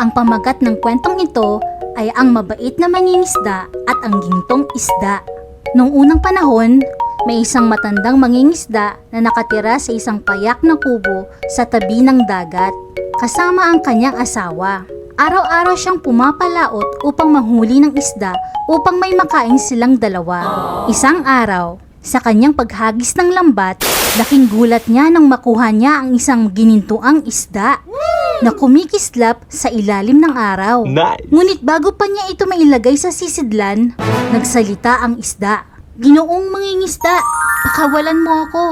Ang pamagat ng kwentong ito ay ang mabait na mangingisda at ang gintong isda. Noong unang panahon, may isang matandang mangingisda na nakatira sa isang payak na kubo sa tabi ng dagat, kasama ang kanyang asawa. Araw-araw siyang pumapalaot upang manghuli ng isda upang may makain silang dalawa. Isang araw, sa kanyang paghagis ng lambat, laking gulat niya nang makuha niya ang isang ginintuang isda na kumikislap sa ilalim ng araw. Nice. Ngunit bago pa niya ito mailagay sa sisidlan, nagsalita ang isda. Ginoong mangingisda, pakawalan mo ako.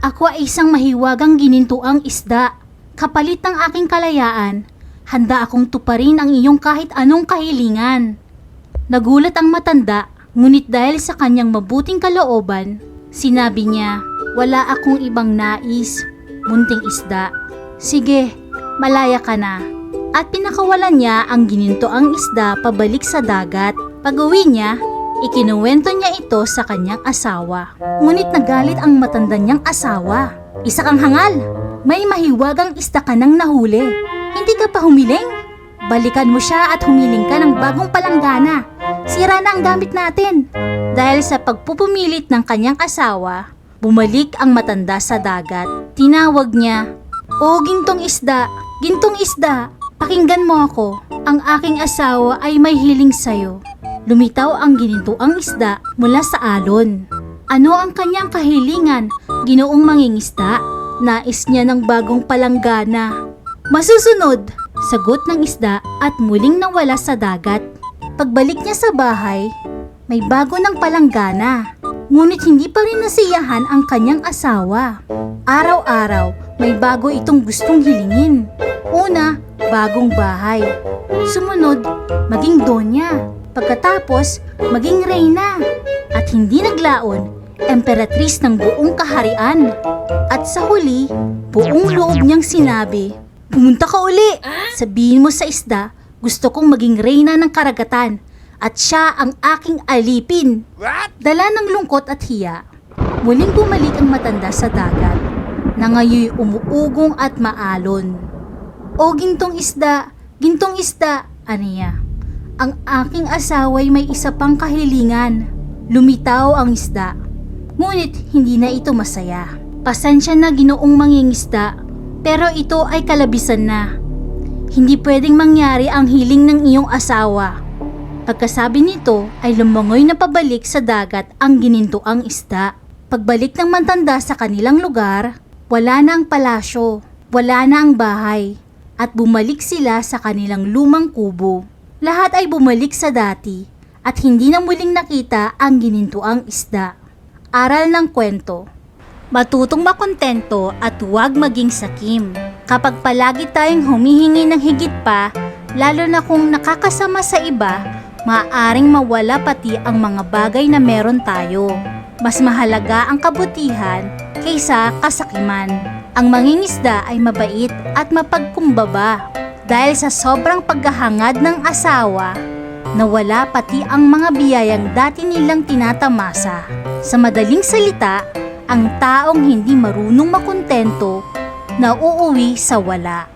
Ako ay isang mahiwagang ginintuang isda. Kapalit ng aking kalayaan, handa akong tuparin ang iyong kahit anong kahilingan. Nagulat ang matanda, ngunit dahil sa kanyang mabuting kalooban, sinabi niya, wala akong ibang nais, munting isda. Sige, malaya ka na. At pinakawalan niya ang ginintoang isda pabalik sa dagat. Pag-uwi niya, ikinuwento niya ito sa kanyang asawa. Ngunit nagalit ang matanda niyang asawa. Isa kang hangal, may mahiwagang isda ka nang nahuli. Hindi ka pa humiling? Balikan mo siya at humiling ka ng bagong palanggana. Sira na ang gamit natin. Dahil sa pagpupumilit ng kanyang asawa, bumalik ang matanda sa dagat. Tinawag niya, O gintong isda, gintong isda, pakinggan mo ako. Ang aking asawa ay may hiling sa'yo. Lumitaw ang ginintuang isda mula sa alon. Ano ang kanyang kahilingan? Ginoong mangingisda? Nais niya ng bagong palanggana. Masusunod, sagot ng isda at muling nawala sa dagat. Pagbalik niya sa bahay, may bago ng palanggana. Ngunit hindi pa rin nasiyahan ang kanyang asawa. Araw-araw, may bago itong gustong hilingin. Una, bagong bahay. Sumunod, maging donya. Pagkatapos, maging reyna. At hindi naglaon, emperatris ng buong kaharian. At sa huli, buong loob niyang sinabi, Pumunta ka uli! Sabihin mo sa isda, gusto kong maging reyna ng karagatan at siya ang aking alipin. Dala ng lungkot at hiya, muling bumalik ang matanda sa dagat na ngayoy umuugong at maalon. O gintong isda, gintong isda, aniya. Ang aking asaway may isa pang kahilingan. Lumitaw ang isda. Ngunit hindi na ito masaya. Pasensya na ginoong mangingisda, pero ito ay kalabisan na. Hindi pwedeng mangyari ang hiling ng iyong asawa. Pagkasabi nito ay lumangoy na pabalik sa dagat ang ginintuang isda. Pagbalik ng matanda sa kanilang lugar, wala na ang palasyo, wala na ang bahay, at bumalik sila sa kanilang lumang kubo. Lahat ay bumalik sa dati at hindi na muling nakita ang ginintuang isda. Aral ng kwento. Matutong makontento at huwag maging sakim. Kapag palagi tayong humihingi ng higit pa, lalo na kung nakakasama sa iba, maaaring mawala pati ang mga bagay na meron tayo. Mas mahalaga ang kabutihan kaysa kasakiman. Ang mangingisda ay mabait at mapagkumbaba dahil sa sobrang paghahangad ng asawa, nawala pati ang mga biyayang dati nilang tinatamasa. Sa madaling salita, ang taong hindi marunong makontento na uuwi sa wala.